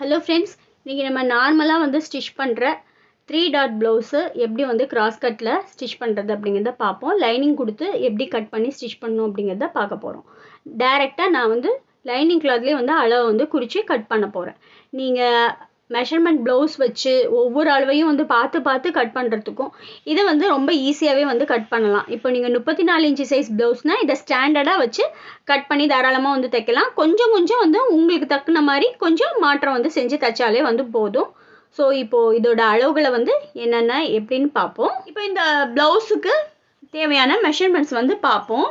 Hello friends இன்றைக்கி நம்ம நார்மலாக வந்து ஸ்டிச் பண்ணுற த்ரீ டாட் ப்ளவுஸு எப்படி வந்து கிராஸ் கட்டில் ஸ்டிச் பண்ணுறது அப்படிங்கிறத பார்ப்போம். லைனிங் கொடுத்து எப்படி கட் பண்ணி ஸ்டிச் பண்ணணும் அப்படிங்கிறத பார்க்க போகிறோம் டைரெக்டாக நான் வந்து லைனிங் கிளாத்லேயே வந்து அளவை வந்து குறித்து கட் பண்ண போகிறேன் நீங்கள் மெஷர்மெண்ட் ப்ளவுஸ் வச்சு ஒவ்வொரு அளவையும் வந்து பார்த்து பார்த்து கட் பண்ணுறதுக்கும் இதை வந்து ரொம்ப ஈஸியாகவே வந்து கட் பண்ணலாம். இப்போ நீங்கள் முப்பத்தி நாலு இன்ச்சு சைஸ் ப்ளவுஸ்னால் இதை ஸ்டாண்டர்டாக வச்சு கட் பண்ணி தாராளமாக வந்து தைக்கலாம். கொஞ்சம் கொஞ்சம் வந்து உங்களுக்கு தக்குன மாதிரி கொஞ்சம் மாற்றம் வந்து செஞ்சு தைச்சாலே வந்து போதும். ஸோ இப்போது இதோட அளவுகளை வந்து என்னென்ன எப்படின்னு பார்ப்போம். இப்போ இந்த ப்ளவுஸுக்கு தேவையான மெஷர்மெண்ட்ஸ் வந்து பார்ப்போம்.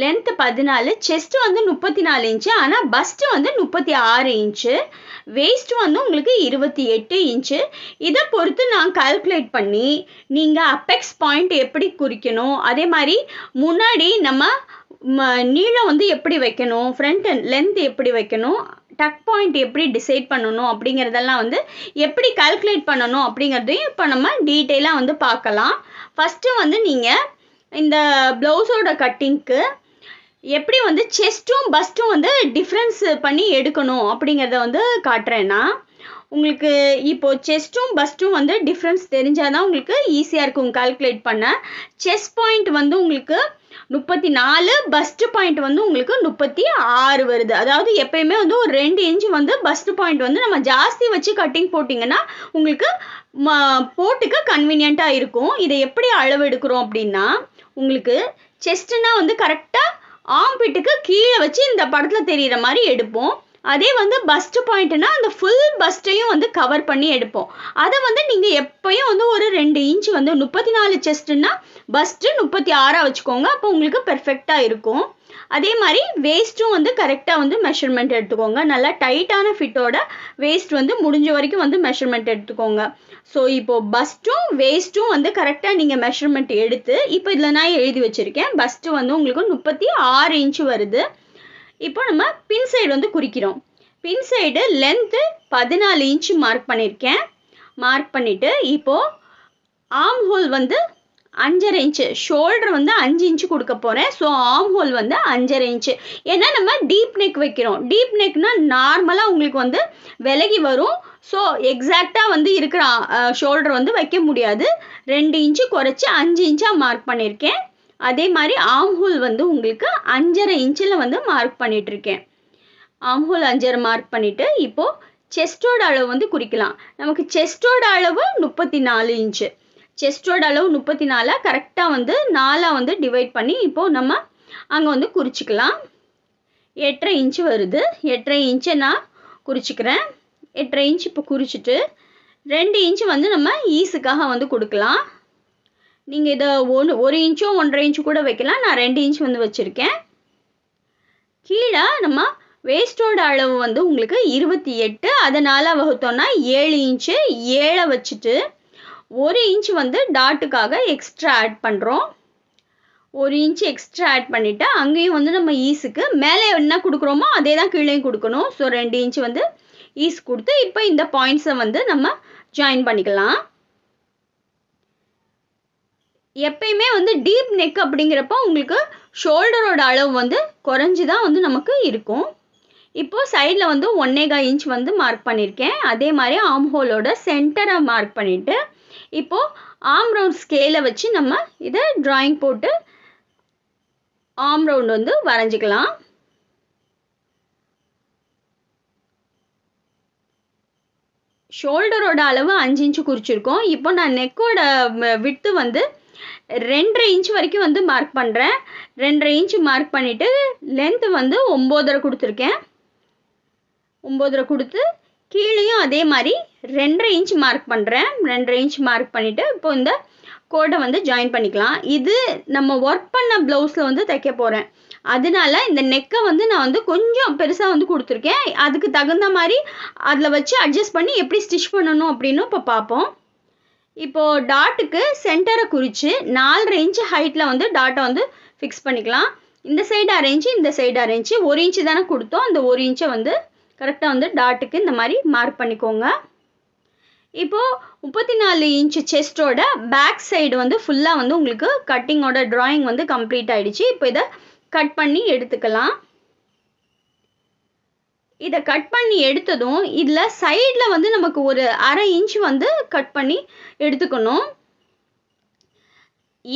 லென்த்து பதினாலு செஸ்ட்டு வந்து முப்பத்தி நாலு இன்ச்சு ஆனால் பஸ்ட்டு வந்து முப்பத்தி ஆறு இன்ச்சு வேஸ்ட்டு வந்து உங்களுக்கு இருபத்தி எட்டு இன்ச்சு இதை பொறுத்து நான் கால்குலேட் பண்ணி நீங்கள் அப்பெக்ஸ் பாயிண்ட் எப்படி குறிக்கணும்? அதே மாதிரி முன்னாடி நம்ம ம நீளம் வந்து எப்படி வைக்கணும்? ஃப்ரண்ட் லென்த் எப்படி வைக்கணும்? டக் பாயிண்ட் எப்படி டிசைட் பண்ணணும்? அப்படிங்கிறதெல்லாம் வந்து எப்படி கால்குலேட் பண்ணணும்? அப்படிங்கிறதையும் இப்போ நம்ம டீட்டெயிலாக வந்து பார்க்கலாம். ஃபஸ்ட்டு வந்து நீங்கள் இந்த ப்ளவுஸோட கட்டிங்க்கு எப்படி வந்து செஸ்ட்டும் பஸ்ட்டும் வந்து டிஃப்ரென்ஸ் பண்ணி எடுக்கணும் அப்படிங்கிறத வந்து காட்டுறேன்னா உங்களுக்கு இப்போது செஸ்ட்டும் பஸ்ட்டும் வந்து டிஃப்ரென்ஸ் தெரிஞ்சால் தான் உங்களுக்கு ஈஸியாக இருக்கும் கால்குலேட் பண்ண. செஸ் பாயிண்ட் வந்து உங்களுக்கு முப்பத்தி நாலு பஸ்ட் பாயிண்ட் வந்து உங்களுக்கு முப்பத்தி ஆறு வருது. அதாவது எப்பயுமே வந்து ஒரு ரெண்டு இன்ச்சு வந்து பஸ்ட் பாயிண்ட் வந்து நம்ம ஜாஸ்தி வச்சு கட்டிங் போட்டிங்கன்னா உங்களுக்கு ம போட்டுக்க கன்வீனியண்ட்டாக இருக்கும். இதை எப்படி அளவு எடுக்கிறோம் அப்படின்னா உங்களுக்கு செஸ்ட்டுன்னா வந்து கரெக்டாக ஆம்பிட்டுக்கு கீழே வச்சு இந்த படத்தில் தெரிகிற மாதிரி எடுப்போம். அதே வந்து பஸ்ட் பாயிண்ட்னா அந்த ஃபுல் பஸ்ட்டையும் வந்து கவர் பண்ணி எடுப்போம். அதை வந்து நீங்கள் எப்பயும் வந்து ஒரு ரெண்டு இன்ச் வந்து முப்பத்தி நாலு செஸ்ட்டுன்னா பஸ்ட்டு முப்பத்தி ஆறாக வச்சுக்கோங்க. அப்போ உங்களுக்கு பெர்ஃபெக்டாக இருக்கும். அதே மாதிரி வேஸ்ட்டும் வந்து கரெக்டாக வந்து மெஷர்மெண்ட் எடுத்துக்கோங்க. நல்லா டைட்டான ஃபிட்டோட வேஸ்ட் வந்து முடிஞ்ச வரைக்கும் வந்து மெஷர்மெண்ட் எடுத்துக்கோங்க. ஸோ இப்போது பஸ்ட்டும் வேஸ்ட்டும் வந்து கரெக்டாக நீங்கள் மெஷர்மெண்ட் எடுத்து இப்போ இதில் நான் எழுதி வச்சுருக்கேன். பஸ்ட்டு வந்து உங்களுக்கு முப்பத்தி ஆறு இன்ச்சு வருது. இப்போ நம்ம பின் சைடு வந்து குறிக்கிறோம். பின் சைடு லென்த்து பதினாலு இன்ச்சு மார்க் பண்ணியிருக்கேன் மார்க் பண்ணிவிட்டு இப்போது ஆம் ஹோல் வந்து அஞ்சரை இன்ச்சு ஷோல்டர் வந்து அஞ்சு இன்ச்சு கொடுக்க போகிறேன் ஸோ ஆம் ஹோல் வந்து அஞ்சரை இன்ச்சு ஏன்னா நம்ம டீப் நெக் வைக்கிறோம். டீப் நெக்னா நார்மலாக உங்களுக்கு வந்து விலகி வரும். ஸோ எக்ஸாக்டாக வந்து இருக்கிற ஷோல்டர் வந்து வைக்க முடியாது. ரெண்டு இன்ச்சு குறைச்சி அஞ்சு இன்ச்சாக மார்க் பண்ணியிருக்கேன். அதே மாதிரி ஆம்ஹோல் வந்து உங்களுக்கு அஞ்சரை இன்ச்சில் வந்து மார்க் பண்ணிகிட்ருக்கேன் ஆம்ஹோல் அஞ்சரை மார்க் பண்ணிவிட்டு இப்போது செஸ்டோட அளவு வந்து குறிக்கலாம். நமக்கு செஸ்டோட அளவு முப்பத்தி நாலு இன்ச்சு செஸ்டோட அளவு முப்பத்தி நாலாக கரெக்டாக வந்து நாலாக வந்து டிவைட் பண்ணி இப்போது நம்ம அங்கே வந்து குறிச்சிக்கலாம். எட்டரை இன்ச்சு வருது. எட்டரை இன்ச்சை நான் குறிச்சிக்கிறேன். எட்டரை இன்ச் இப்போ குறிச்சிட்டு ரெண்டு இன்ச்சு வந்து நம்ம ஈஸுக்காக வந்து கொடுக்கலாம். நீங்கள் இதை ஒன்று ஒரு இன்ச்சோ ஒன்றரை இன்ச்சு கூட வைக்கலாம். நான் ரெண்டு இன்ச் வந்து வச்சுருக்கேன். கீழே நம்ம வேஸ்ட்டோட அளவு வந்து உங்களுக்கு இருபத்தி எட்டு அதனால் வகுத்தோன்னா ஏழு இன்ச்சு ஏழை வச்சுட்டு ஒரு இன்ச் வந்து டாட்டுக்காக எக்ஸ்ட்ரா ஆட் பண்ணுறோம் ஒரு இன்ச் எக்ஸ்ட்ரா ஆட் பண்ணிவிட்டு அங்கேயும் வந்து நம்ம ஈஸுக்கு மேலே என்ன கொடுக்குறோமோ அதே தான் கீழேயும் கொடுக்கணும். ஸோ ரெண்டு இன்ச் வந்து ஈஸ் கொடுத்து இப்போ இந்த பாயிண்ட்ஸை வந்து நம்ம ஜாயின் பண்ணிக்கலாம். எப்பயுமே வந்து டீப் நெக் அப்படிங்கிறப்போ உங்களுக்கு ஷோல்டரோட அளவு வந்து குறைஞ்சி தான் வந்து நமக்கு இருக்கும். இப்போது சைடில் வந்து ஒன்னேகா இன்ச் வந்து மார்க் பண்ணியிருக்கேன் அதே மாதிரி ஆம் ஹோலோட சென்டரை மார்க் பண்ணிவிட்டு இப்போது ஆம் ரவுண்ட் ஸ்கேலை வச்சு நம்ம இதை ட்ராயிங் போட்டு ஆம் ரவுண்ட் வந்து வரைஞ்சிக்கலாம். ஷோல்டரோட அளவு அஞ்சு இன்ச்சு குறிச்சிருக்கோம். இப்போ நான் நெக்கோட விட்டு வந்து ரெண்டரை இன்ச் வரைக்கும் வந்து மார்க் பண்ணுறேன் ரெண்டரை இன்ச் மார்க் பண்ணிவிட்டு லென்த்து வந்து ஒம்போதரை கொடுத்துருக்கேன். ஒம்போதரை கொடுத்து கீழேயும் அதே மாதிரி ரெண்டரை இன்ச் மார்க் பண்ணுறேன் ரெண்டரை இன்ச் மார்க் பண்ணிவிட்டு இப்போ இந்த கோடை வந்து ஜாயின் பண்ணிக்கலாம். இது நம்ம ஒர்க் பண்ண ப்ளவுஸில் வந்து தைக்க போகிறேன் அதனால இந்த நெக்கை வந்து நான் வந்து கொஞ்சம் பெருசாக வந்து கொடுத்துருக்கேன். அதுக்கு தகுந்த மாதிரி அதில் வச்சு அட்ஜஸ்ட் பண்ணி எப்படி ஸ்டிச் பண்ணணும் அப்படின்னு இப்போ பார்ப்போம். இப்போது டாட்டுக்கு சென்டரை குறித்து நாலரை இன்ச்சு ஹைட்டில் வந்து டாட்டை வந்து ஃபிக்ஸ் பண்ணிக்கலாம். இந்த சைடு அரேஞ்சு இந்த சைடு அரேஞ்சு ஒரு இன்ச்சு தானே கொடுத்தோம். அந்த ஒரு இன்ச்சை வந்து கரெக்டாக வந்து டாட்டுக்கு இந்த மாதிரி மார்க் பண்ணிக்கோங்க. இப்போது முப்பத்தி நாலு இன்ச்சு செஸ்ட்டோட பேக் சைடு வந்து ஃபுல்லாக வந்து உங்களுக்கு கட்டிங்கோட ட்ராயிங் வந்து கம்ப்ளீட் ஆகிடுச்சு இப்போ இதை கட் பண்ணி எடுத்துக்கலாம். இதை கட் பண்ணி எடுத்ததும் இதில் சைடில் வந்து நமக்கு ஒரு அரை இன்ச் வந்து கட் பண்ணி எடுத்துக்கணும்.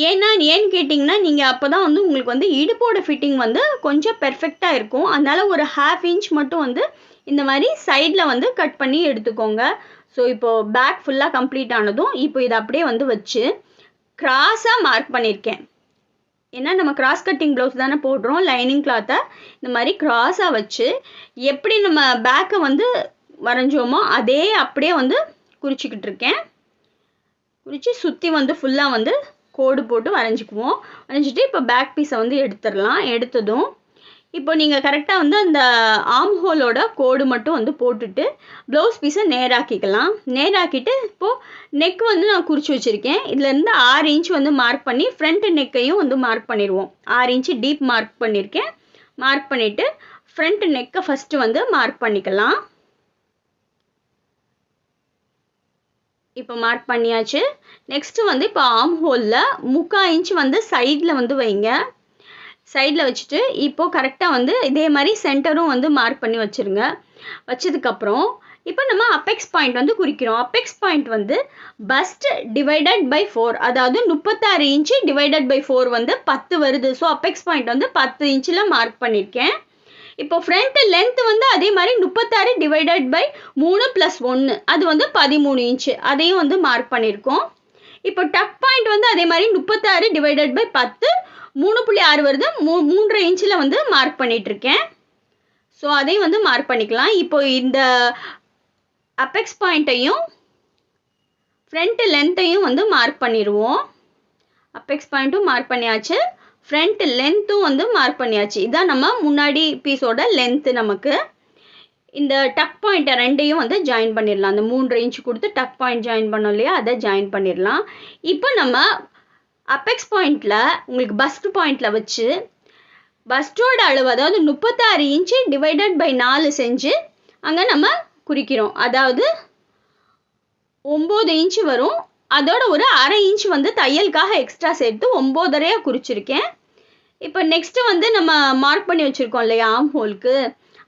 ஏன்னா ஏன்னு கேட்டிங்கன்னா நீங்கள் அப்போ தான் வந்து உங்களுக்கு வந்து இடுப்போட ஃபிட்டிங் வந்து கொஞ்சம் பெர்ஃபெக்டாக இருக்கும். அதனால் ஒரு ஹாஃப் இன்ச் மட்டும் வந்து இந்த மாதிரி சைடில் வந்து கட் பண்ணி எடுத்துக்கோங்க. ஸோ இப்போது பேக் ஃபுல்லாக கம்ப்ளீட் ஆனதும் இப்போ இதை அப்படியே வந்து வச்சு கிராஸாக மார்க் பண்ணியிருக்கேன் ஏன்னா நம்ம கிராஸ் கட்டிங் ப்ளவுஸ் தானே போடுறோம் லைனிங் கிளாத்தை இந்த மாதிரி கிராஸாக வச்சு எப்படி நம்ம பேக்கை வந்து வரைஞ்சோமோ அதே அப்படியே வந்து குறிச்சிக்கிட்டு இருக்கேன். குறித்து சுற்றி வந்து ஃபுல்லாக வந்து கோடு போட்டு வரைஞ்சிக்குவோம். வரைஞ்சிட்டு இப்போ பேக் பீஸை வந்து எடுத்துடலாம். எடுத்ததும் இப்போ நீங்கள் கரெக்டாக வந்து அந்த ஆம் ஹோலோட கோடு மட்டும் வந்து போட்டுட்டு ப்ளவுஸ் பீஸை நேராக்கிக்கலாம். நேராக்கிட்டு இப்போது நெக் வந்து நான் குறித்து வச்சுருக்கேன். இதுலேருந்து ஆறு இன்ச் வந்து மார்க் பண்ணி ஃப்ரண்ட் நெக்கையும் வந்து மார்க் பண்ணிடுவோம். ஆறு இன்ச்சு டீப் மார்க் பண்ணியிருக்கேன் மார்க் பண்ணிவிட்டு ஃப்ரண்ட் நெக்கை ஃபஸ்ட்டு வந்து மார்க் பண்ணிக்கலாம். இப்போ மார்க் பண்ணியாச்சு. நெக்ஸ்ட்டு வந்து இப்போ ஆம் ஹோலில் முக்கால் இன்ச் வந்து சைடில் வந்து வைங்க. சைடில் வச்சுட்டு இப்போது கரெக்டாக வந்து இதே மாதிரி சென்டரும் வந்து மார்க் பண்ணி வச்சுருங்க. வச்சதுக்கப்புறம் இப்போ நம்ம அப்பெக்ஸ் பாயிண்ட் வந்து குறிக்கிறோம். அப்பெக்ஸ் பாயிண்ட் வந்து பஸ்ட் டிவைடட் பை ஃபோர் அதாவது முப்பத்தாறு இன்ச்சு டிவைடட் பை ஃபோர் வந்து பத்து வருது. ஸோ அப்பெக்ஸ் பாயிண்ட் வந்து பத்து இன்ச்சில் மார்க் பண்ணியிருக்கேன் இப்போ ஃப்ரண்ட் லென்த் வந்து அதே மாதிரி முப்பத்தாறு டிவைடட் பை மூணு ப்ளஸ் ஒன்று அது வந்து பதிமூணு இன்ச்சு. அதையும் வந்து மார்க் பண்ணியிருக்கோம் இப்போ டக் பாயிண்ட் வந்து அதே மாதிரி முப்பத்தாறு டிவைடட் பை பத்து மூணு புள்ளி ஆறு வருது. மூ மூன்றரை இன்ச்சில் வந்து மார்க் பண்ணிகிட்ருக்கேன் ஸோ அதையும் வந்து மார்க் பண்ணிக்கலாம். இப்போ இந்த அப்பெக்ஸ் பாயிண்ட்டையும் ஃப்ரண்ட் லென்த்தையும் வந்து மார்க் பண்ணிடுவோம் அப்பெக்ஸ் பாயிண்ட்டும் மார்க் பண்ணியாச்சு. ஃப்ரண்ட் லென்த்தும் வந்து மார்க் பண்ணியாச்சு. இதான் நம்ம முன்னாடி பீஸோட லென்த்து நமக்கு. இந்த டக் பாயிண்ட்டை ரெண்டையும் வந்து ஜாயின் பண்ணிடலாம். அந்த மூன்று இன்ச் கொடுத்து டக் பாயிண்ட் ஜாயின் பண்ணோம் இல்லையா? அதை ஜாயின் பண்ணிடலாம். இப்போ நம்ம அப்பெக்ஸ் பாயிண்டில் உங்களுக்கு பஸ்ட் பாயிண்டில் வச்சு பஸ்டோட அளவு அதாவது முப்பத்தாறு இன்ச்சு டிவைடட் பை நாலு செஞ்சு அங்கே நம்ம குறிக்கிறோம். அதாவது ஒம்பது இன்ச்சு வரும். அதோட ஒரு அரை இன்ச் வந்து தையலுக்காக எக்ஸ்ட்ரா சேர்த்து ஒம்போதரையாக குறிச்சிருக்கேன். இப்போ நெக்ஸ்ட்டு வந்து நம்ம மார்க் பண்ணி வச்சுருக்கோம் இல்லையா ஆம் ஹோலுக்கு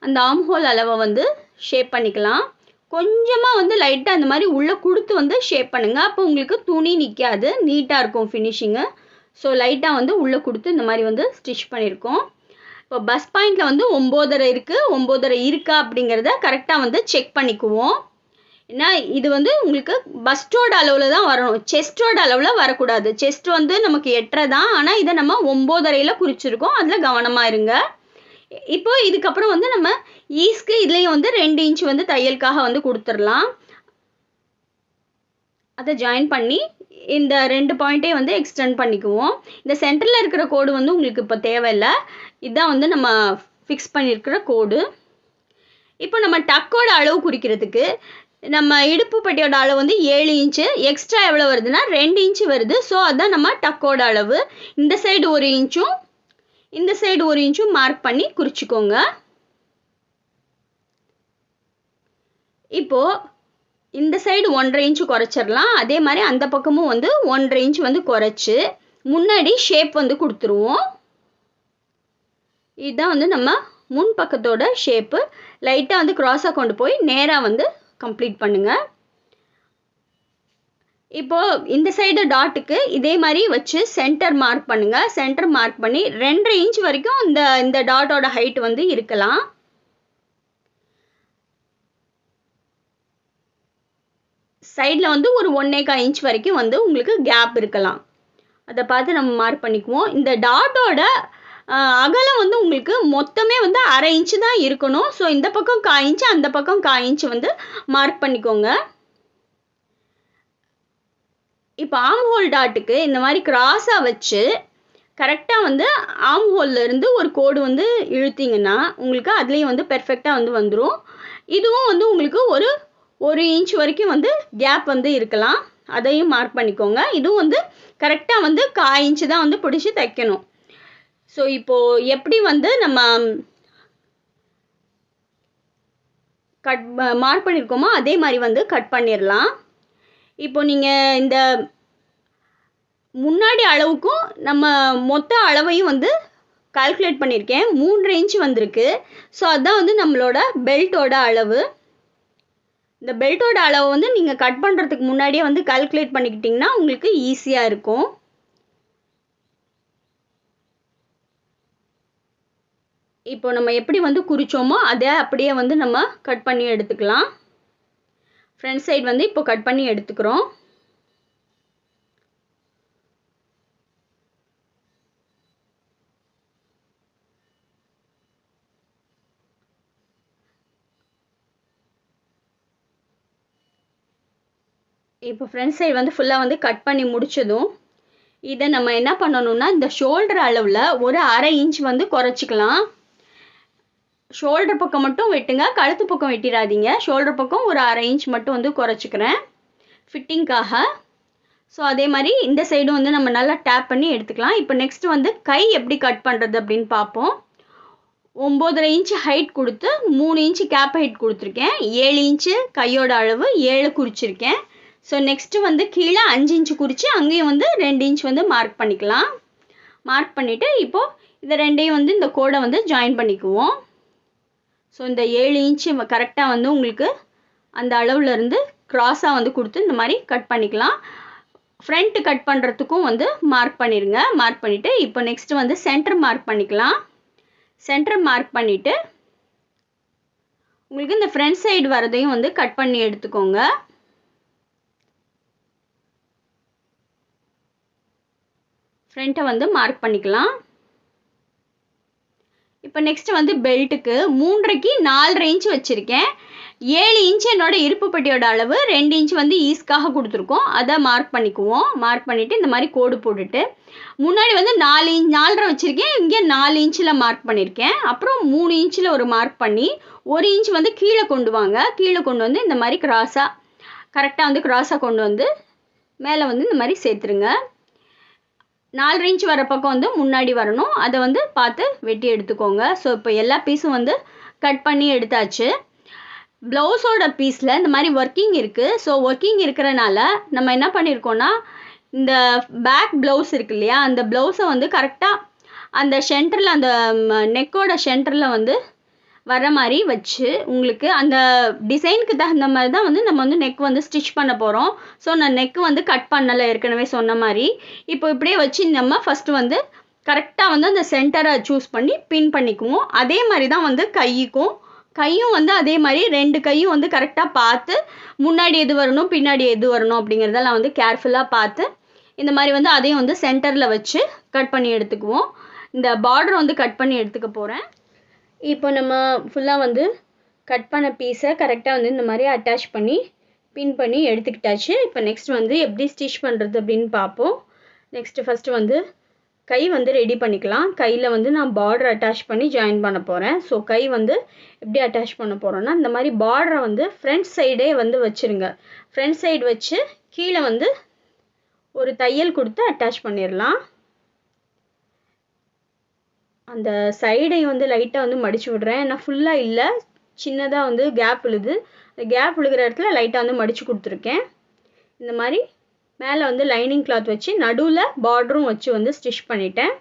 அந்த ஆம் ஹோல் அளவை வந்து ஷேப் பண்ணிக்கலாம். கொஞ்சமாக வந்து லைட்டாக அந்த மாதிரி உள்ளே கொடுத்து வந்து ஷேப் பண்ணுங்கள் அப்போ உங்களுக்கு துணி நிற்காது நீட்டாக இருக்கும் ஃபினிஷிங்கு ஸோ லைட்டாக வந்து உள்ளே கொடுத்து இந்த மாதிரி வந்து ஸ்டிச் பண்ணியிருக்கோம் இப்போ பஸ் பாயிண்டில் வந்து ஒம்போதரை இருக்குது ஒம்போதரை இருக்கா அப்படிங்கிறத கரெக்டாக வந்து செக் பண்ணிக்குவோம். ஏன்னா இது வந்து உங்களுக்கு பஸ்டோட அளவில் தான் வரணும். செஸ்டோட அளவில் வரக்கூடாது. செஸ்ட் வந்து நமக்கு எட்டரை தான். ஆனால் இதை நம்ம ஒம்போதரையில் குறிச்சிருக்கோம். அதில் கவனமாக இருங்க. இப்போ இதுக்கப்புறம் வந்து நம்ம ஈஸ்க்கு இதுலேயும் வந்து ரெண்டு இன்ச் வந்து தையலுக்காக வந்து கொடுத்துடலாம். அதை ஜாயின் பண்ணி இந்த ரெண்டு பாயிண்ட்டையும் வந்து எக்ஸ்டெண்ட் பண்ணிக்குவோம். இந்த சென்டரில் இருக்கிற கோடு வந்து உங்களுக்கு இப்போ தேவையில்லை. இதுதான் வந்து நம்ம ஃபிக்ஸ் பண்ணியிருக்கிற கோடு இப்போ நம்ம டக்கோட அளவு குறிக்கிறதுக்கு நம்ம இடுப்பு பட்டியோட அளவு வந்து ஏழு இன்ச்சு எக்ஸ்ட்ரா எவ்வளோ வருதுன்னா ரெண்டு இன்ச்சு வருது. ஸோ அதுதான் நம்ம டக்கோட அளவு. இந்த சைடு ஒரு இன்ச்சும் இந்த சைடு ஒரு இன்ச்சும் மார்க் பண்ணி குறிச்சிக்கோங்க. இப்போது இந்த சைடு ஒன்றரை இன்ச்சு குறைச்சிடலாம். அதே மாதிரி அந்த பக்கமும் வந்து ஒன்றரை இன்ச்சு வந்து குறைச்சி முன்னாடி ஷேப் வந்து கொடுத்துருவோம். இதுதான் வந்து நம்ம முன் பக்கத்தோட ஷேப்பு லைட்டாக வந்து க்ராஸாக கொண்டு போய் நேராக வந்து கம்ப்ளீட் பண்ணுங்கள் இப்போது இந்த சைடு டாட்டுக்கு இதே மாதிரி வச்சு சென்டர் மார்க் பண்ணுங்கள் சென்டர் மார்க் பண்ணி ரெண்டரை இன்ச் வரைக்கும் இந்த இந்த டாட்டோட ஹைட் வந்து இருக்கலாம். சைடில் வந்து ஒரு ஒன்னேகா இன்ச் வரைக்கும் வந்து உங்களுக்கு கேப் இருக்கலாம். அதை பார்த்து நம்ம மார்க் பண்ணிக்குவோம். இந்த டாட்டோட அகலம் வந்து உங்களுக்கு மொத்தமே வந்து அரை இன்ச்சு தான் இருக்கணும். ஸோ இந்த பக்கம் காய் இன்ச்சு அந்த பக்கம் காய் இன்ச்சு வந்து மார்க் பண்ணிக்கோங்க. இப்போ ஆம் ஹோல் டாட்டுக்கு இந்த மாதிரி கிராஸாக வச்சு கரெக்டாக வந்து ஆம் ஹோல்லேருந்து ஒரு கோடு வந்து இழுத்தீங்கன்னா உங்களுக்கு அதுலேயும் வந்து பெர்ஃபெக்டாக வந்து வந்துடும் இதுவும் வந்து உங்களுக்கு ஒரு ஒரு இன்ச் வரைக்கும் வந்து கேப் வந்து இருக்கலாம். அதையும் மார்க் பண்ணிக்கோங்க. இதுவும் வந்து கரெக்டாக வந்து காய் இன்ச்சு தான் வந்து பிடிச்சி தைக்கணும். ஸோ இப்போது எப்படி வந்து நம்ம கட் மார்க் பண்ணியிருக்கோமோ அதே மாதிரி வந்து கட் பண்ணிடலாம் இப்போ நீங்கள் இந்த முன்னாடி அளவுக்கும் நம்ம மொத்த அளவையும் வந்து கால்குலேட் பண்ணியிருக்கேன். மூன்று இன்ச் வந்திருக்கு. ஸோ அதுதான் வந்து நம்மளோட பெல்ட்டோட அளவு. இந்த பெல்ட்டோட அளவு வந்து நீங்கள் கட் பண்ணுறதுக்கு முன்னாடியே வந்து கால்குலேட் பண்ணிக்கிட்டிங்கன்னா உங்களுக்கு ஈஸியாக இருக்கும். இப்போ நம்ம எப்படி வந்து குறித்தோமோ அதை அப்படியே வந்து நம்ம கட் பண்ணி எடுத்துக்கலாம். ஃப்ரண்ட் சைடு வந்து இப்போ கட் பண்ணி எடுத்துக்கிறோம். இப்போ ஃப்ரண்ட் சைடு வந்து ஃபுல்லாக வந்து கட் பண்ணி முடிச்சதும் இதை நம்ம என்ன பண்ணணும்னா இந்த ஷோல்டர் அளவில் ஒரு அரை இன்ச் வந்து குறைச்சிக்கலாம். ஷோல்டர் பக்கம் மட்டும் வெட்டுங்க. கழுத்து பக்கம் வெட்டிடாதீங்க. ஷோல்டர் பக்கம் ஒரு அரை இன்ச் மட்டும் வந்து குறைச்சிக்கிறேன். ஃபிட்டிங்க்காக ஸோ அதே மாதிரி இந்த சைடும் வந்து நம்ம நல்லா டேப் பண்ணி எடுத்துக்கலாம். இப்போ நெக்ஸ்ட் வந்து கை எப்படி கட் பண்ணுறது அப்படின்னு பார்ப்போம். ஒம்போதரை இன்ச்சு ஹைட் கொடுத்து மூணு இன்ச்சு கேப் ஹைட் கொடுத்துருக்கேன். ஏழு இன்ச்சு கையோட அளவு ஏழு குறிச்சிருக்கேன். ஸோ நெக்ஸ்ட்டு வந்து கீழே அஞ்சு இன்ச்சு குறித்து அங்கேயும் வந்து ரெண்டு இன்ச் வந்து மார்க் பண்ணிக்கலாம். மார்க் பண்ணிவிட்டு இப்போது இதை ரெண்டையும் வந்து இந்த கோடை வந்து ஜாயின் பண்ணிக்குவோம். ஸோ இந்த ஏழு இன்ச்சு கரெக்டாக வந்து உங்களுக்கு அந்த அளவுலேருந்து க்ராஸாக வந்து கொடுத்து இந்த மாதிரி கட் பண்ணிக்கலாம். ஃப்ரண்ட்டு கட் பண்ணுறதுக்கும் வந்து மார்க் பண்ணிடுங்க மார்க் பண்ணிவிட்டு இப்போ நெக்ஸ்ட்டு வந்து சென்டர் மார்க் பண்ணிக்கலாம். சென்டர் மார்க் பண்ணிவிட்டு உங்களுக்கு இந்த ஃப்ரண்ட் சைடு வரதையும் வந்து கட் பண்ணி எடுத்துக்கோங்க. ஃப்ரண்ட்டை வந்து மார்க் பண்ணிக்கலாம். இப்போ நெக்ஸ்ட் வந்து பெல்ட்டுக்கு மூன்றரைக்கு நாலரை இன்ச் வச்சுருக்கேன். ஏழு இன்ச் என்னோட இருப்பு பெட்டியோட அளவு ரெண்டு இன்ச் வந்து ஈஸ்க்காக கொடுத்துருக்கோம். அதை மார்க் பண்ணிக்குவோம். மார்க் பண்ணிவிட்டு இந்த மாதிரி கோடு போட்டுட்டு முன்னாடி வந்து நாலு இன்ச் நாலரை வச்சுருக்கேன். இங்கே நாலு இன்ச்சில் மார்க் பண்ணியிருக்கேன் அப்புறம் மூணு இன்ச்சில் ஒரு மார்க் பண்ணி ஒரு இன்ச் வந்து கீழே கொண்டு வாங்க. கீழே கொண்டு வந்து இந்த மாதிரி கிராஸாக கரெக்டாக வந்து கிராஸாக கொண்டு வந்து மேலே வந்து இந்த மாதிரி சேர்த்துருங்க. நாலு இன்ச் வர பக்கம் வந்து முன்னாடி வரணும். அதை வந்து பார்த்து வெட்டி எடுத்துக்கோங்க. ஸோ இப்போ எல்லா பீஸும் வந்து கட் பண்ணி எடுத்தாச்சு. ப்ளவுஸோட பீஸில் இந்த மாதிரி ஒர்க்கிங் இருக்குது ஸோ ஒர்க்கிங் இருக்கிறனால நம்ம என்ன பண்ணியிருக்கோன்னா இந்த பேக் ப்ளவுஸ் இருக்கு இல்லையா? அந்த ப்ளவுஸை வந்து கரெக்டாக அந்த சென்டரில் அந்த நெக்கோட சென்டரில் வந்து வர மாதிரி வச்சு உங்களுக்கு அந்த டிசைனுக்கு தகுந்த மாதிரி தான் வந்து நம்ம வந்து நெக் வந்து ஸ்டிச் பண்ண போகிறோம் ஸோ நான் நெக் வந்து கட் பண்ணலை ஏற்கனவே சொன்ன மாதிரி. இப்போ இப்படியே வச்சு நம்ம ஃபஸ்ட்டு வந்து கரெக்டாக வந்து அந்த சென்டரை சூஸ் பண்ணி பின் பண்ணிக்குவோம். அதே மாதிரி தான் வந்து கைக்கும். கையும் வந்து அதே மாதிரி ரெண்டு கையும் வந்து கரெக்டாக பார்த்து முன்னாடி எது வரணும் பின்னாடி எது வரணும் அப்படிங்கிறதெல்லாம் வந்து கேர்ஃபுல்லாக பார்த்து இந்த மாதிரி வந்து அதையும் வந்து சென்டரில் வச்சு கட் பண்ணி எடுத்துக்குவோம். இந்த பார்டர் வந்து கட் பண்ணி எடுத்துக்க போகிறேன் இப்போ நம்ம ஃபுல்லாக வந்து கட் பண்ண பீஸை கரெக்டாக வந்து இந்த மாதிரி அட்டாச் பண்ணி பின் பண்ணி எடுத்துக்கிட்டாச்சு. இப்போ நெக்ஸ்ட் வந்து எப்படி ஸ்டிச் பண்ணுறது அப்படின்னு பார்ப்போம். நெக்ஸ்ட்டு ஃபஸ்ட்டு வந்து கை வந்து ரெடி பண்ணிக்கலாம். கையில் வந்து நான் பார்டர் அட்டாச் பண்ணி ஜாயின் பண்ண போகிறேன் ஸோ கை வந்து எப்படி அட்டாச் பண்ண போகிறோன்னா இந்த மாதிரி பார்டரை வந்து ஃப்ரண்ட் சைடே வந்து வச்சுருங்க. ஃப்ரண்ட் சைடு வச்சு கீழே வந்து ஒரு தையல் கொடுத்து அட்டாச் பண்ணிடலாம். அந்த சைடை வந்து லைட்டாக வந்து மடித்து விடுறேன். ஏன்னா ஃபுல்லாக இல்லை. சின்னதாக வந்து கேப் விழுது. அந்த கேப் விழுகிற இடத்துல லைட்டாக வந்து மடித்து கொடுத்துருக்கேன். இந்த மாதிரி மேலே வந்து லைனிங் கிளாத் வச்சு நடுவில் பார்டரும் வச்சு வந்து ஸ்டிச் பண்ணிட்டேன்.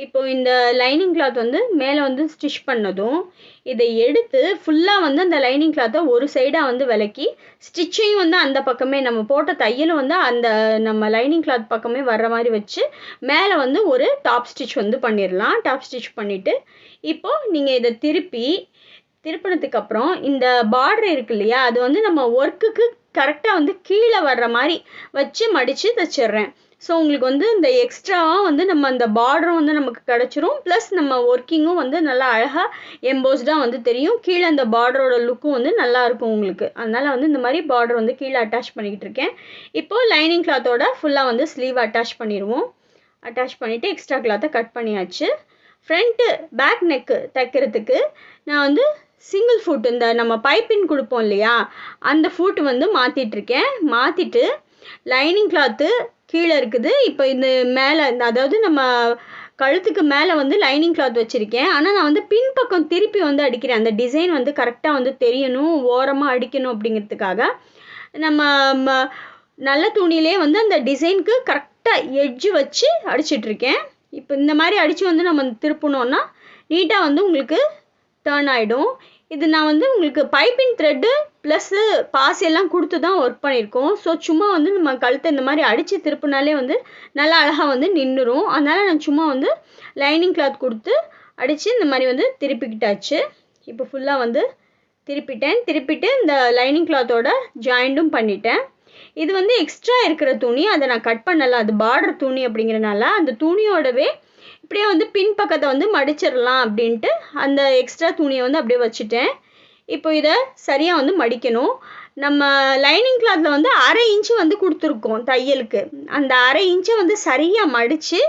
இப்போ இந்த லைனிங் கிளாத் வந்து மேலே வந்து ஸ்டிச் பண்ணதும் இதை எடுத்து ஃபுல்லாக வந்து அந்த லைனிங் கிளாத்தை ஒரு சைடாக வந்து விலக்கி ஸ்டிச்சையும் வந்து அந்த பக்கமே நம்ம போட்ட தையலும் வந்து அந்த நம்ம லைனிங் கிளாத் பக்கமே வர்ற மாதிரி வச்சு மேலே வந்து ஒரு டாப் ஸ்டிச் வந்து பண்ணிடலாம் டாப் ஸ்டிச் பண்ணிவிட்டு இப்போது நீங்கள் இதை திருப்பி திருப்பினதுக்கு அப்புறம் இந்த பார்டர் இருக்கு இல்லையா அது வந்து நம்ம ஒர்க்குக்கு கரெக்டாக வந்து கீழே வர்ற மாதிரி வச்சு மடித்து தைச்சிட்றேன் ஸோ உங்களுக்கு வந்து இந்த எக்ஸ்ட்ராவாக வந்து நம்ம அந்த பார்டரும் வந்து நமக்கு கிடச்சிரும். ப்ளஸ் நம்ம ஒர்க்கிங்கும் வந்து நல்லா அழகாக எம்போஸ்டாக வந்து தெரியும். கீழே அந்த பார்டரோட லுக்கும் வந்து நல்லா இருக்கும் உங்களுக்கு. அதனால் வந்து இந்த மாதிரி பார்டர் வந்து கீழே அட்டாச் பண்ணிக்கிட்டு இருக்கேன். இப்போது லைனிங் கிளாத்தோட ஃபுல்லாக வந்து ஸ்லீவ் அட்டாச் பண்ணிடுவோம். அட்டாச் பண்ணிவிட்டு எக்ஸ்ட்ரா கிளாத்தை கட் பண்ணியாச்சு. ஃப்ரண்ட்டு பேக் நெக்கு தைக்கிறதுக்கு நான் வந்து சிங்கிள் ஃபுட் இந்த நம்ம பைப்பின் கொடுப்போம் இல்லையா? அந்த ஃபுட் வந்து மாற்றிட்டுருக்கேன் மாற்றிட்டு லைனிங் கிளாத்து கீழே இருக்குது. இப்போ இந்த மேலே அதாவது நம்ம கழுத்துக்கு மேலே வந்து லைனிங் கிளாத் வச்சுருக்கேன். ஆனால் நான் வந்து பின்பக்கம் திருப்பி வந்து அடிக்கிறேன். அந்த டிசைன் வந்து கரெக்டாக வந்து தெரியணும் ஓரமாக அடிக்கணும் அப்படிங்கிறதுக்காக. நம்ம ம நல்ல துணியிலே வந்து அந்த டிசைனுக்கு கரெக்டாக எட்ஜு வச்சு அடிச்சிட்ருக்கேன் இப்போ இந்த மாதிரி அடித்து வந்து நம்ம திருப்பினோன்னா நீட்டாக வந்து உங்களுக்கு டேர்ன் ஆகிடும் இது நான் வந்து உங்களுக்கு பைப்பின் த்ரெட்டு ப்ளஸ்ஸு பாசி எல்லாம் கொடுத்து தான் ஒர்க் பண்ணியிருக்கோம். ஸோ சும்மா வந்து நம்ம கழுத்தை இந்த மாதிரி அடித்து திருப்பினாலே வந்து நல்லா அழகாக வந்து நின்றுரும் அதனால் நான் சும்மா வந்து லைனிங் கிளாத் கொடுத்து அடித்து இந்த மாதிரி வந்து திருப்பிக்கிட்டாச்சு. இப்போ ஃபுல்லாக வந்து திருப்பிட்டேன். திருப்பிட்டு இந்த லைனிங் கிளாத்தோட ஜாயிண்டும் பண்ணிட்டேன். இது வந்து எக்ஸ்ட்ரா இருக்கிற துணி. அதை நான் கட் பண்ணலை. அது பார்டர் துணி அப்படிங்கிறனால அந்த துணியோடவே இப்படியே வந்து பின் பக்கத்தை வந்து மடிச்சிடலாம் அப்படின்ட்டு அந்த எக்ஸ்ட்ரா துணியை வந்து அப்படியே வச்சுட்டேன். இப்போ இதை சரியாக வந்து மடிக்கணும். நம்ம லைனிங் கிளாத்தில் வந்து அரை இன்ச்சு வந்து கொடுத்துருக்கோம் தையலுக்கு. அந்த அரை இன்ச்சை வந்து சரியாக மடித்து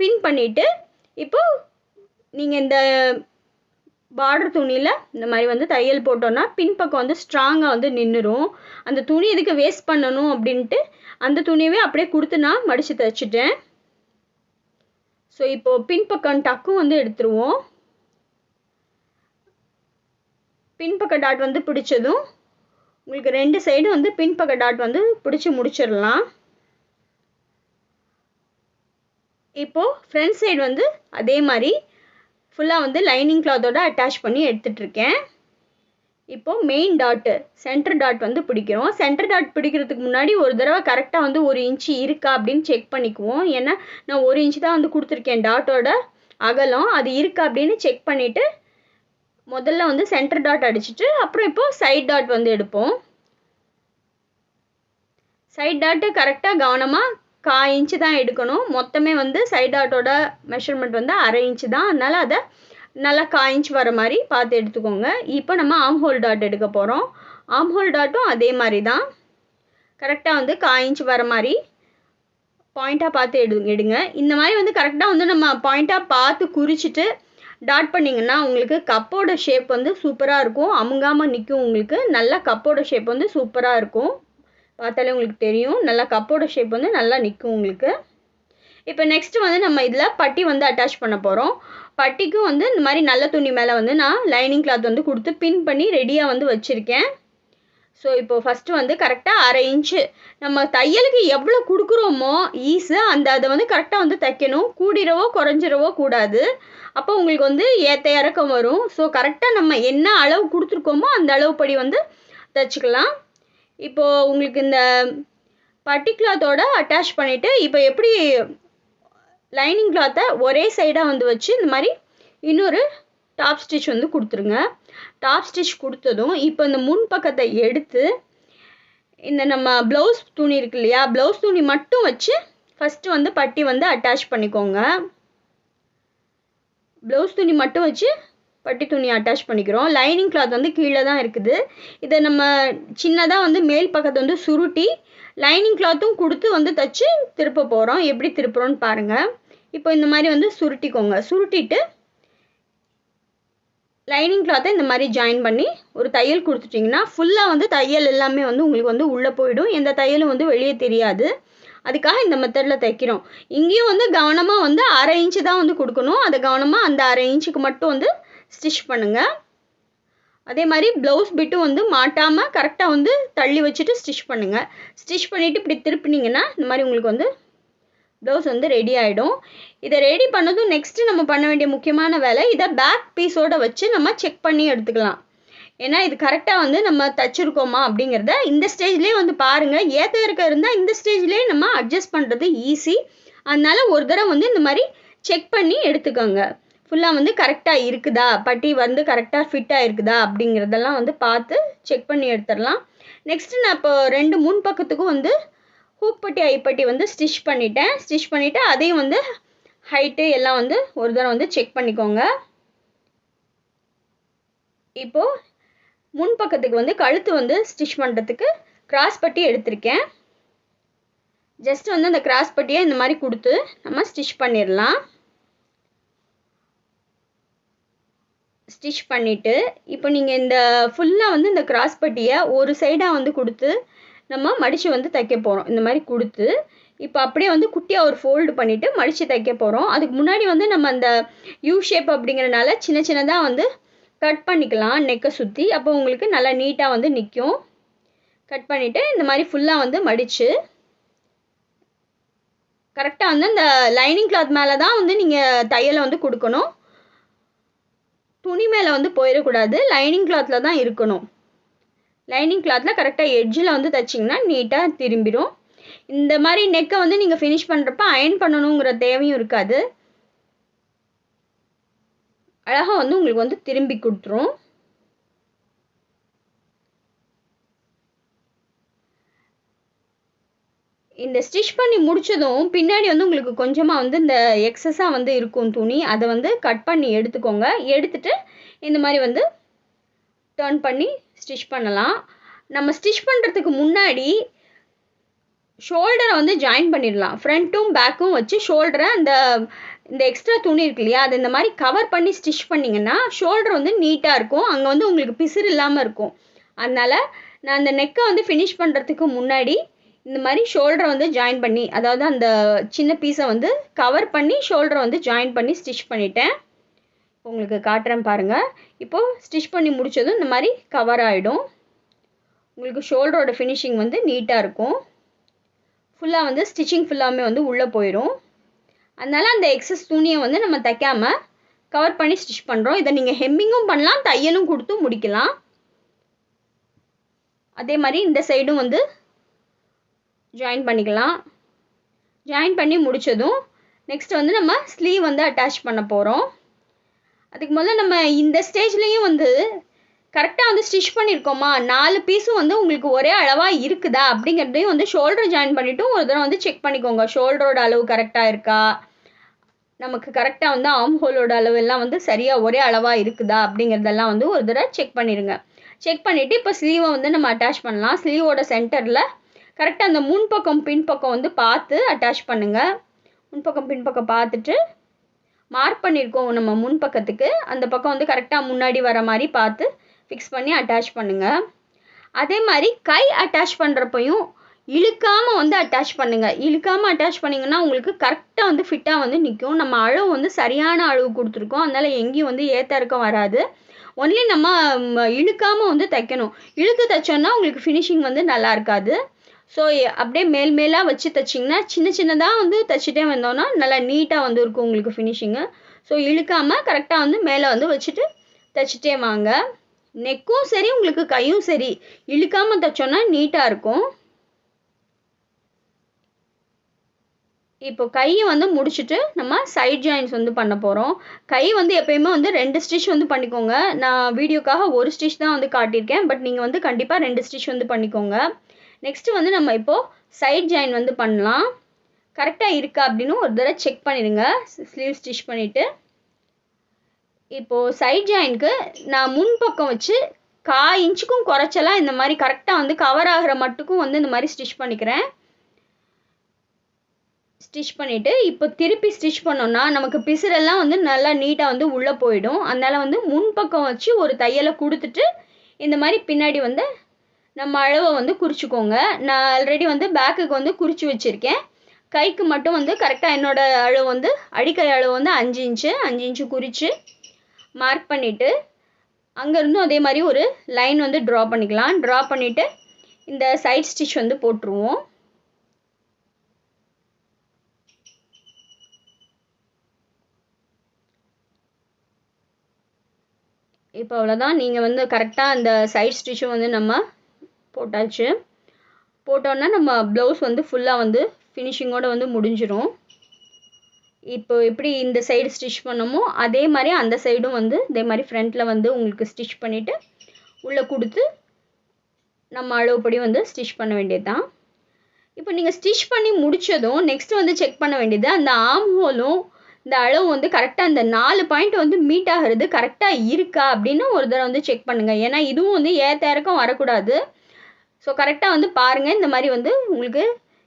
பின் பண்ணிவிட்டு இப்போது நீங்கள் இந்த பார்டர் துணியில் இந்த மாதிரி வந்து தையல் போட்டோன்னா பின்பக்கம் வந்து ஸ்ட்ராங்காக வந்து நின்றுரும் அந்த துணி எதுக்கு வேஸ்ட் பண்ணணும் அப்படின்ட்டு அந்த துணியவே அப்படியே கொடுத்து நான் மடித்து தைச்சிட்டேன். ஸோ இப்போது பின்பக்கம் டக்கும் வந்து எடுத்துருவோம். பின்பக்க டாட் வந்து பிடிச்சதும் உங்களுக்கு ரெண்டு சைடு வந்து பின்பக்க டாட் வந்து பிடிச்சி முடிச்சிடலாம். இப்போது ஃப்ரண்ட் சைடு வந்து அதே மாதிரி ஃபுல்லாக வந்து லைனிங் கிளாத்தோட அட்டாச் பண்ணி எடுத்துட்ருக்கேன் இப்போது மெயின் டாட்டு சென்டர் டாட் வந்து பிடிக்கிறோம். சென்டர் டாட் பிடிக்கிறதுக்கு முன்னாடி ஒரு தடவை கரெக்டாக வந்து ஒரு இன்ச்சு இருக்கா அப்படின்னு செக் பண்ணிக்குவோம். ஏன்னா நான் ஒரு இன்ச்சு தான் வந்து கொடுத்துருக்கேன் டாட்டோட அகலம். அது இருக்கா அப்படின்னு செக் பண்ணிவிட்டு முதல்ல வந்து சென்டர் டாட் அடிச்சுட்டு அப்புறம் இப்போது சைட் டாட் வந்து எடுப்போம். சைட் டாட்டு கரெக்டாக கவனமாக கா இன்ச்சு தான் எடுக்கணும். மொத்தமே வந்து சைட் டாட்டோட மெஷர்மெண்ட் வந்து அரை இன்ச்சு தான். அதனால் அதை நல்லா கா இன்ச் வர மாதிரி பார்த்து எடுத்துக்கோங்க. இப்போ நம்ம ஆம் ஹோல் டாட் எடுக்க போகிறோம் ஆம் ஹோல் டாட்டும் அதே மாதிரி தான். கரெக்டாக வந்து கா இன்ச் வர மாதிரி பாயிண்ட்டாக பார்த்து எடு எடுங்க. இந்த மாதிரி வந்து கரெக்டாக வந்து நம்ம பாயிண்ட்டாக பார்த்து குறிச்சிட்டு டாட் பண்ணிங்கன்னா உங்களுக்கு கப்போட ஷேப் வந்து சூப்பராக இருக்கும். அமுங்காமல் நிற்கும் உங்களுக்கு நல்லா கப்போட ஷேப் வந்து சூப்பராக இருக்கும். பார்த்தாலே உங்களுக்கு தெரியும். நல்லா கப்போட ஷேப் வந்து நல்லா நிற்கும் உங்களுக்கு. இப்போ நெக்ஸ்ட்டு வந்து நம்ம இதில் பட்டி வந்து அட்டாச் பண்ண போகிறோம் பட்டிக்கும் வந்து இந்த மாதிரி நல்ல துணி மேலே வந்து நான் லைனிங் கிளாத் வந்து கொடுத்து பின் பண்ணி ரெடியாக வந்து வச்சுருக்கேன். ஸோ இப்போ ஃபஸ்ட்டு வந்து கரெக்டாக அரை இன்ச்சு நம்ம தையலுக்கு எவ்வளோ கொடுக்குறோமோ ஈஸு அந்த அதை வந்து கரெக்டாக வந்து தைக்கணும். கூடிரவோ குறைஞ்சிரவோ கூடாது. அப்போ உங்களுக்கு வந்து ஏற்ற இறக்கம் வரும். ஸோ கரெக்டாக நம்ம என்ன அளவு கொடுத்துருக்கோமோ அந்த அளவுப்படி வந்து தைச்சிக்கலாம். இப்போது உங்களுக்கு இந்த பட்டி அட்டாச் பண்ணிவிட்டு இப்போ எப்படி லைனிங் கிளாத்தை ஒரே சைடாக வந்து வச்சு இந்த மாதிரி இன்னொரு டாப் ஸ்டிச் வந்து கொடுத்துருங்க. டாப் ஸ்டிச் கொடுத்ததும் இப்போ இந்த முன் பக்கத்தை எடுத்து இந்த நம்ம ப்ளவுஸ் துணி இருக்கு இல்லையா? ப்ளவுஸ் துணி மட்டும் வச்சு ஃபஸ்ட்டு வந்து பட்டி வந்து அட்டாச் பண்ணிக்கோங்க. ப்ளவுஸ் துணி மட்டும் வச்சு பட்டி துணி அட்டாச் பண்ணிக்கிறோம். லைனிங் கிளாத் வந்து கீழே தான் இருக்குது. இதை நம்ம சின்னதாக வந்து மேல் பக்கத்தை வந்து சுருட்டி லைனிங் கிளாத்தும் கொடுத்து வந்து தச்சு திருப்ப போகிறோம் எப்படி திருப்புறோன்னு பாருங்கள் இப்போ இந்த மாதிரி வந்து சுருட்டிக்கோங்க. சுருட்டிட்டு லைனிங் கிளாத்தை இந்த மாதிரி ஜாயின் பண்ணி ஒரு தையல் கொடுத்துட்டிங்கன்னா ஃபுல்லாக வந்து தையல் எல்லாமே வந்து உங்களுக்கு வந்து உள்ளே போயிடும். எந்த தையலும் வந்து வெளியே தெரியாது. அதுக்காக இந்த மெத்தடில் தைக்கிறோம். இங்கேயும் வந்து கவனமாக வந்து அரை இன்ச்சு தான் வந்து கொடுக்கணும். அதை கவனமாக அந்த அரை இன்ச்சுக்கு மட்டும் வந்து ஸ்டிச் பண்ணுங்கள் அதே மாதிரி ப்ளவுஸ் பிட்டும் வந்து மாட்டாமல் கரெக்டாக வந்து தள்ளி வச்சுட்டு ஸ்டிச் பண்ணுங்கள் ஸ்டிச் பண்ணிவிட்டு இப்படி திருப்பினீங்கன்னா இந்த மாதிரி உங்களுக்கு வந்து ப்ளவுஸ் வந்து ரெடி ஆகிடும் இதை ரெடி பண்ணதும் நெக்ஸ்ட்டு நம்ம பண்ண வேண்டிய முக்கியமான வேலை இதை பேக் பீஸோடு வச்சு நம்ம செக் பண்ணி எடுத்துக்கலாம். ஏன்னா இது கரெக்டாக வந்து நம்ம தச்சிருக்கோமா அப்படிங்கிறத இந்த ஸ்டேஜ்லேயே வந்து பாருங்கள் ஏற்ற இருக்க இருந்தால் இந்த ஸ்டேஜ்லேயே நம்ம அட்ஜஸ்ட் பண்ணுறது ஈஸி அதனால ஒரு தடவை வந்து இந்த மாதிரி செக் பண்ணி எடுத்துக்கோங்க. ஃபுல்லாக வந்து கரெக்டாக இருக்குதா? பட்டி வந்து கரெக்டாக ஃபிட்டாக இருக்குதா அப்படிங்கிறதெல்லாம் வந்து பார்த்து செக் பண்ணி எடுத்துடலாம். நெக்ஸ்ட்டு நான் இப்போ ரெண்டு முன் பக்கத்துக்கும் வந்து ஹூக் பட்டி ஐப்பட்டி வந்து ஸ்டிச் பண்ணிட்டேன். ஸ்டிச் பண்ணிவிட்டு அதையும் வந்து ஹைட்டு எல்லாம் வந்து ஒரு தடவை வந்து செக் பண்ணிக்கோங்க. இப்போது முன் பக்கத்துக்கு வந்து கழுத்து வந்து ஸ்டிச் பண்ணுறதுக்கு கிராஸ் பட்டி எடுத்திருக்கேன். ஜஸ்ட் வந்து அந்த கிராஸ் பட்டியை இந்த மாதிரி கொடுத்து நம்ம ஸ்டிச் பண்ணிடலாம். ஸ்டிச் பண்ணிவிட்டு இப்போ நீங்கள் இந்த ஃபுல்லாக வந்து இந்த கிராஸ் பட்டியை ஒரு சைடாக வந்து கொடுத்து நம்ம மடித்து வந்து தைக்க போகிறோம் இந்த மாதிரி கொடுத்து இப்போ அப்படியே வந்து குட்டியாக ஒரு ஃபோல்டு பண்ணிவிட்டு மடித்து தைக்க போகிறோம் அதுக்கு முன்னாடி வந்து நம்ம அந்த யூ ஷேப் அப்படிங்கிறனால சின்ன சின்னதாக வந்து கட் பண்ணிக்கலாம். நெக்கை சுற்றி அப்போ உங்களுக்கு நல்லா நீட்டாக வந்து நிற்கும் கட் பண்ணிவிட்டு இந்த மாதிரி ஃபுல்லாக வந்து மடித்து கரெக்டாக வந்து அந்த லைனிங் கிளாத் மேலே தான் வந்து நீங்கள் தையலை வந்து கொடுக்கணும். துணி மேலே வந்து போயிடக்கூடாது. லைனிங் கிளாத்தில் தான் இருக்கணும். லைனிங் கிளாத்தில் கரெக்டாக எட்ஜில் வந்து தைச்சிங்கன்னா நீட்டாக திரும்பிடும். இந்த மாதிரி நெக்கை வந்து நீங்கள் ஃபினிஷ் பண்ணுறப்ப அயன் பண்ணணுங்கிற தேவையும் இருக்காது. அழகாக வந்து உங்களுக்கு வந்து திரும்பி கொடுத்துரும். இந்த ஸ்டிச் பண்ணி முடிச்சதும் பின்னாடி வந்து உங்களுக்கு கொஞ்சமாக வந்து இந்த எக்ஸஸாக வந்து இருக்கும் துணி. அதை வந்து கட் பண்ணி எடுத்துக்கோங்க. எடுத்துட்டு இந்த மாதிரி வந்து டர்ன் பண்ணி ஸ்டிச் பண்ணலாம். நம்ம ஸ்டிச் பண்ணுறதுக்கு முன்னாடி ஷோல்டரை வந்து ஜாயின் பண்ணிடலாம். ஃப்ரண்ட்டும் பேக்கும் வச்சு ஷோல்டரை அந்த இந்த எக்ஸ்ட்ரா துணி இருக்கு இல்லையா அது இந்த மாதிரி கவர் பண்ணி ஸ்டிச் பண்ணிங்கன்னா ஷோல்டர் வந்து நீட்டாக இருக்கும். அங்கே வந்து உங்களுக்கு பிசிறு இல்லாமல் இருக்கும். அதனால் நான் அந்த நெக்கை வந்து ஃபினிஷ் பண்ணுறதுக்கு முன்னாடி இந்த மாதிரி ஷோல்டரை வந்து ஜாயின் பண்ணி அதாவது அந்த சின்ன பீஸை வந்து கவர் பண்ணி ஷோல்டரை வந்து ஜாயின் பண்ணி ஸ்டிச் பண்ணிட்டேன். உங்களுக்கு காட்டுறேன் பாருங்கள் இப்போது ஸ்டிச் பண்ணி முடித்ததும் இந்த மாதிரி கவர் ஆகிடும் உங்களுக்கு ஷோல்டரோட ஃபினிஷிங் வந்து நீட்டாக இருக்கும். ஃபுல்லாக வந்து ஸ்டிச்சிங் ஃபுல்லாமே வந்து உள்ளே போயிடும் அதனால் அந்த எக்ஸஸ் துணியை வந்து நம்ம தைக்காமல் கவர் பண்ணி ஸ்டிச் பண்ணுறோம் இதை நீங்கள் ஹெம்மிங்கும் பண்ணலாம் தையலும் கொடுத்து முடிக்கலாம். அதே மாதிரி இந்த சைடும் வந்து ஜாயின் பண்ணிக்கலாம். ஜாயின் பண்ணி முடித்ததும் நெக்ஸ்ட் வந்து நம்ம ஸ்லீவ் வந்து அட்டாச் பண்ண போகிறோம் அதுக்கு முதல்ல நம்ம இந்த ஸ்டேஜ்லேயும் வந்து கரெக்டாக வந்து ஸ்டிச் பண்ணியிருக்கோமா நாலு பீஸும் வந்து உங்களுக்கு ஒரே அளவாக இருக்குதா? அப்படிங்கிறதையும் வந்து ஷோல்டர் ஜாயின் பண்ணிவிட்டு ஒரு தடவை வந்து செக் பண்ணிக்கோங்க. ஷோல்டரோட அளவு கரெக்டாக இருக்கா? நமக்கு கரெக்டாக வந்து ஆம் ஹோலோட அளவு எல்லாம் வந்து சரியாக ஒரே அளவாக இருக்குதா? அப்படிங்கிறதெல்லாம் வந்து ஒரு தடவை செக் பண்ணிடுங்க செக் பண்ணிவிட்டு இப்போ ஸ்லீவை வந்து நம்ம அட்டாச் பண்ணலாம். ஸ்லீவோட சென்டரில் கரெக்டாக அந்த முன்பக்கம் பின்பக்கம் வந்து பார்த்து அட்டாச் பண்ணுங்கள் முன்பக்கம் பின்பக்கம் பார்த்துட்டு மார்க் பண்ணியிருக்கோம் நம்ம முன்பக்கத்துக்கு அந்த பக்கம் வந்து கரெக்டாக முன்னாடி வர மாதிரி பார்த்து ஃபிக்ஸ் பண்ணி அட்டாச் பண்ணுங்கள் அதே மாதிரி கை அட்டாச் பண்ணுறப்பையும் இழுக்காமல் வந்து அட்டாச் பண்ணுங்கள் இழுக்காமல் அட்டாச் பண்ணிங்கன்னா உங்களுக்கு கரெக்டாக வந்து ஃபிட்டாக வந்து நிற்கும் நம்ம அளவு வந்து சரியான அளவு கொடுத்துருக்கோம். அதனால் எங்கேயும் வந்து ஏற்ற இறக்கம் வராது. ஒன்லி நம்ம இழுக்காமல் வந்து தைக்கணும். இழுத்து தைச்சோன்னா உங்களுக்கு ஃபினிஷிங் வந்து நல்லா இருக்காது. ஸோ அப்படியே மேல் மேலாக வச்சு தைச்சிங்கன்னா சின்ன சின்னதாக வந்து தைச்சிட்டே வந்தோன்னா நல்லா நீட்டாக வந்து இருக்கும் உங்களுக்கு ஃபினிஷிங்கு ஸோ இழுக்காமல் கரெக்டாக வந்து மேலே வந்து வச்சுட்டு தைச்சிட்டே வாங்க. நெக்கும் சரி உங்களுக்கு கையும் சரி. இழுக்காமல் தைச்சோன்னா நீட்டாக இருக்கும். இப்போ கையை வந்து முடிச்சுட்டு நம்ம சைட் ஜாயின்ஸ் வந்து பண்ண போகிறோம் கை வந்து எப்பயுமே வந்து ரெண்டு ஸ்டிச் வந்து பண்ணிக்கோங்க. நான் வீடியோக்காக ஒரு ஸ்டிச் தான் வந்து காட்டியிருக்கேன். பட் நீங்கள் வந்து கண்டிப்பாக ரெண்டு ஸ்டிச் வந்து பண்ணிக்கோங்க. நெக்ஸ்ட்டு வந்து நம்ம இப்போது சைட் ஜாயின் வந்து பண்ணலாம். கரெக்டாக இருக்கா அப்படின்னு ஒரு தடவை செக் பண்ணிடுங்க. ஸ்லீவ் ஸ்டிச் பண்ணிவிட்டு இப்போது சைட் ஜாயின்க்கு நான் முன்பக்கம் வச்சு கா இன்ச்சுக்கும் குறைச்சலாம் இந்த மாதிரி கரெக்டாக வந்து கவர் ஆகிற மட்டுக்கும் வந்து இந்த மாதிரி ஸ்டிச் பண்ணிக்கிறேன். ஸ்டிச் பண்ணிவிட்டு இப்போ திருப்பி ஸ்டிச் பண்ணோன்னா நமக்கு பிசுரெல்லாம் வந்து நல்லா நீட்டாக வந்து உள்ளே போயிடும். அதனால் வந்து முன்பக்கம் வச்சு ஒரு தையலை கொடுத்துட்டு இந்த மாதிரி பின்னாடி வந்து நம்ம அளவை வந்து குறிச்சிக்கோங்க. நான் ஆல்ரெடி வந்து பேக்குக்கு வந்து குறித்து வச்சுருக்கேன். கைக்கு மட்டும் வந்து கரெக்டாக என்னோடய அளவு வந்து அடிக்கை அளவு வந்து அஞ்சு இன்ச்சு அஞ்சு இன்ச்சு குறித்து மார்க் பண்ணிவிட்டு அங்கேருந்தும் அதே மாதிரி ஒரு லைன் வந்து ட்ரா பண்ணிக்கலாம். ட்ரா பண்ணிவிட்டு இந்த சைட் ஸ்டிச் வந்து போட்டுருவோம். இப்போ அவ்வளோதான் நீங்கள் வந்து கரெக்டாக அந்த சைட் ஸ்டிச்சும் வந்து நம்ம போட்டாச்சு. போட்டோன்னா நம்ம ப்ளவுஸ் வந்து ஃபுல்லாக வந்து ஃபினிஷிங்கோடு வந்து முடிஞ்சிடும் இப்போ எப்படி இந்த சைடு ஸ்டிச் பண்ணமோ அதே மாதிரி அந்த சைடும் வந்து இதே மாதிரி ஃப்ரண்ட்டில் வந்து உங்களுக்கு ஸ்டிச் பண்ணிவிட்டு உள்ளே கொடுத்து நம்ம அளவுப்படி வந்து ஸ்டிச் பண்ண வேண்டியது தான் இப்போ நீங்கள் ஸ்டிச் பண்ணி முடித்ததும் நெக்ஸ்ட் வந்து செக் பண்ண வேண்டியது அந்த ஆம் ஹோலும் இந்த அளவு வந்து கரெக்டாக அந்த நாலு பாயிண்ட் வந்து மீட் ஆகிறது கரெக்டாக இருக்கா அப்படின்னு ஒரு தடவை வந்து செக் பண்ணுங்கள் ஏன்னா இதுவும் வந்து ஏற்ற இறக்கம் வரக்கூடாது. ஸோ கரெக்டாக வந்து பாருங்கள் இந்த மாதிரி வந்து உங்களுக்கு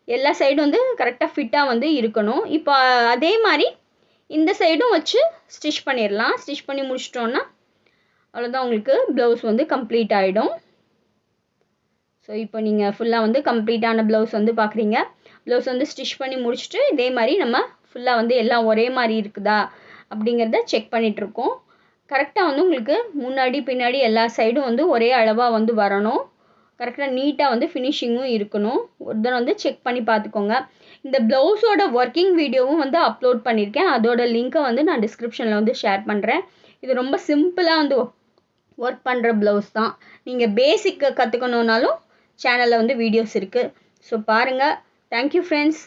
எல்லா சைடும் வந்து கரெக்டாக ஃபிட்டாக வந்து இருக்கணும். இப்போ அதே மாதிரி இந்த சைடும் வச்சு ஸ்டிச் பண்ணிடலாம். ஸ்டிச் பண்ணி முடிச்சிட்டோன்னா அவ்வளோதான் உங்களுக்கு ப்ளவுஸ் வந்து கம்ப்ளீட் ஆகிடும் ஸோ இப்போ நீங்கள் ஃபுல்லாக வந்து கம்ப்ளீட்டான ப்ளவுஸ் வந்து பார்க்குறீங்க ப்ளவுஸ் வந்து ஸ்டிச் பண்ணி முடிச்சுட்டு இதே மாதிரி நம்ம ஃபுல்லாக வந்து எல்லாம் ஒரே மாதிரி இருக்குதா அப்படிங்கிறத செக் பண்ணிகிட்ருக்கோம் கரெக்டாக வந்து உங்களுக்கு முன்னாடி பின்னாடி எல்லா சைடும் வந்து ஒரே அளவாக வந்து வரணும். கரெக்டாக நீட்டாக வந்து ஃபினிஷிங்கும் இருக்கணும். ஒரு தடவை வந்து செக் பண்ணி பார்த்துக்கோங்க. இந்த ப்ளவுஸோட ஒர்க்கிங் வீடியோவும் வந்து அப்லோட் பண்ணியிருக்கேன் அதோட லிங்க்கை வந்து நான் டிஸ்கிரிப்ஷனில் வந்து ஷேர் பண்ணுறேன் இது ரொம்ப சிம்பிளாக வந்து ஒர்க் பண்ணுற ப்ளவுஸ் தான். நீங்கள் பேசிக்கை கற்றுக்கணுன்னாலும் சேனலில் வந்து வீடியோஸ் இருக்குது ஸோ பாருங்கள் தேங்க்யூ ஃப்ரெண்ட்ஸ்